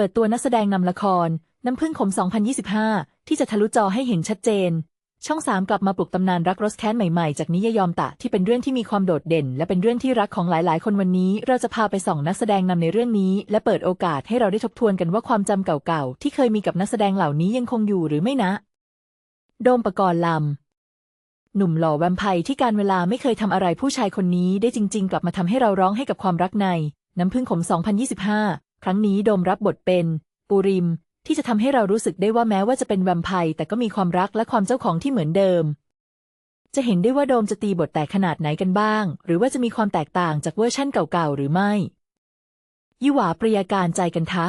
เปิดตัวนักแสดงนำละคร น้ำพึ่งขม 2025 ที่จะทะลุจอให้เห็นชัดเจน ช่อง3กลับมาปลุกตำนานรักรสแค้นใหม่ๆ จากนิยยอมตะที่เป็นเรื่องที่มีความโดดเด่น และเป็นเรื่องที่รักของหลายๆ คนวันนี้ เราจะพาไปส่องนักแสดงนำในเรื่องนี้ และเปิดโอกาสให้เราได้ทบทวนกันว่าความจำเก่าๆที่เคยมีกับนักแสดงเหล่านี้ยังคงอยู่หรือไม่นะ โดมปกรณ์ลำหนุ่มหล่อแวมไพร์ที่การเวลาไม่เคยทำอะไรผู้ชายคนนี้ได้จริง ๆ กลับมาทำให้เราร้องให้กับความรักใน น้ำพึ่งขม 2025 ครั้งนี้โดมรับบทเป็น ปูริม ที่จะทำให้เรารู้สึกได้ว่าแม้ว่าจะเป็นแวมไพร์แต่ก็มีความรักและความเจ้าของที่เหมือนเดิม จะเห็นได้ว่าโดมจะตีบทแตกขนาดไหนกันบ้าง หรือว่าจะมีความแตกต่างจากเวอร์ชั่นเก่าๆหรือไม่ยี่หวาปริยาการใจกันทะ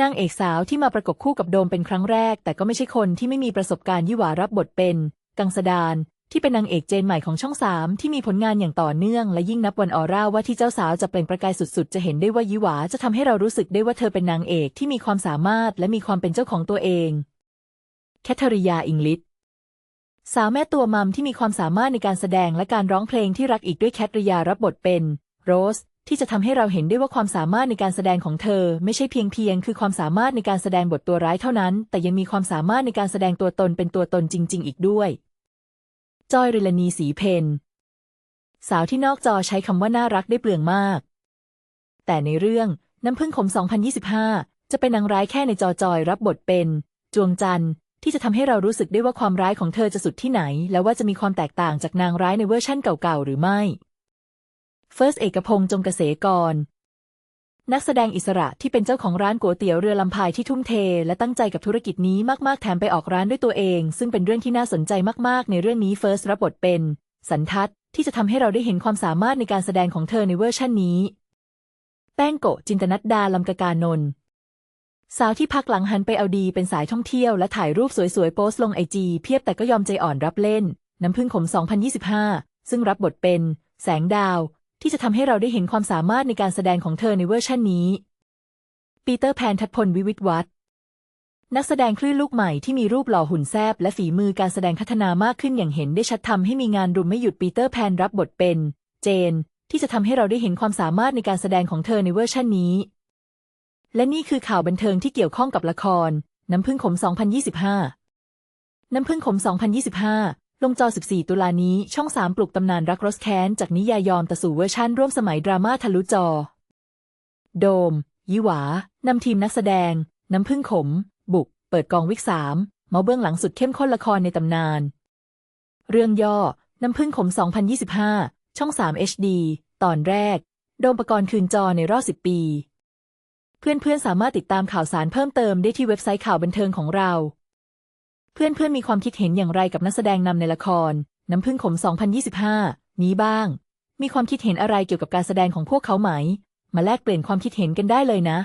นางเอกสาวที่มาประกบคู่กับโดมเป็นครั้งแรก แต่ก็ไม่ใช่คนที่ไม่มีประสบการณ์ยี่หวารับบทเป็น กังสดาน ที่เป็นนางเอกเจนใหม่ของช่องสามที่มีผลงานอย่างต่อเนื่อง และยิ่งนับวันออร่าว่าที่เจ้าสาวจะเปล่งประกายสุดๆ จะเห็นได้ว่ายี่หวาจะทำให้เรารู้สึกได้ว่าเธอเป็นนางเอกที่มีความสามารถและมีความเป็นเจ้าของตัวเองแคทเธอริยาอิงลิสสาวแม่ตัวมัมที่มีความสามารถในการแสดงและการร้องเพลงที่รักอีกด้วยแคทริยารับบทเป็นโรสที่จะทำให้เราเห็นได้ว่าความสามารถในการแสดงของเธอ ไม่ใช่เพียงเพียง คือความสามารถในการแสดงบทตัวร้ายเท่านั้น แต่ยังมีความสามารถในการแสดงตัวตนเป็นตัวตนจริง ๆ อีกด้วย จอยริลานีสีเพนสาวที่นอกจอใช้คำว่าน่ารักได้เปลืองมาก แต่ในเรื่องน้ำพึ่งขม 2025 จะเป็นนางร้ายแค่ในจอจอยรับบทเป็น จวงจันทร์ที่จะทำให้เรารู้สึกได้ว่าความร้ายของเธอจะสุดที่ไหน และว่าจะมีความแตกต่างจากนางร้ายในเวอร์ชั่นเก่าๆหรือไม่ เฟิร์สเอกพงษ์จงเกษกร นักแสดงอิสระที่เป็นเจ้าของร้านก๋วยเตี๋ยวเรือลำพายที่ทุ่มเท และตั้งใจกับธุรกิจนี้มาก ๆ แถมไปออกร้านด้วยตัวเอง ซึ่งเป็นเรื่องที่น่าสนใจมาก ๆ ในเรื่องนี้เฟิร์สรับบทเป็น สันทัศน์ที่จะทำให้เราได้เห็นความสามารถในการแสดงของเธอในเวอร์ชั่นนี้ แป้งโกจินตนัดดาลำกกานนท์สาวที่พักหลังหันไปเอาดีเป็นสายท่องเที่ยวและถ่ายรูปสวย ๆ โพสต์ลงไอจีเพียบแต่ก็ยอมใจอ่อนรับเล่น น้ำพึ่งขม 2025 ซึ่งรับบทเป็น แสงดาว ที่จะทำให้เราได้เห็นความสามารถในการแสดงของเธอในเวอร์ชันนี้ ปีเตอร์แพนทัดพลวิวิตวัฒนักแสดงคลื่นลูกใหม่ที่มีรูปหล่อหุ่นแซบและฝีมือการแสดงพัฒนามากขึ้นอย่างเห็นได้ชัดทำให้มีงานรุมไม่หยุดปีเตอร์แพนรับบทเป็น เจน ที่จะทำให้เราได้เห็นความสามารถในการแสดงของเธอในเวอร์ชันนี้ และนี่คือข่าวบันเทิงที่เกี่ยวข้องกับละคร น้ำพึ่งขม 2025 น้ำพึ่งขม 2025 ลงจอ 14 ตุลานี้ ช่อง 3 ปลุกตำนานรักรสแค้น จากนิยายยอมตะสู่เวอร์ชั่นร่วมสมัยดราม่าทะลุจอ โดมยิหวา นำทีมนักแสดง น้ำพึ่งขม บุก เปิดกองวิกสามมาเบื้องหลังสุดเข้มข้นละครในตำนาน เรื่องย่อ น้ำพึ่งขม 2025 ช่อง 3 HD ตอนแรก โดมประกรณ์คืนจอในรอบ 10 ปี เพื่อนๆสามารถติดตามข่าวสารเพิ่มเติมได้ที่เว็บไซต์ข่าวบันเทิงของเรา เพื่อนๆมีความคิดเห็นอย่างไรกับนักแสดงนำในละคร น้ำพึ่งขม 2025 นี้บ้าง มีความคิดเห็นอะไรเกี่ยวกับการแสดงของพวกเขาไหม มาแลกเปลี่ยนความคิดเห็นกันได้เลยนะ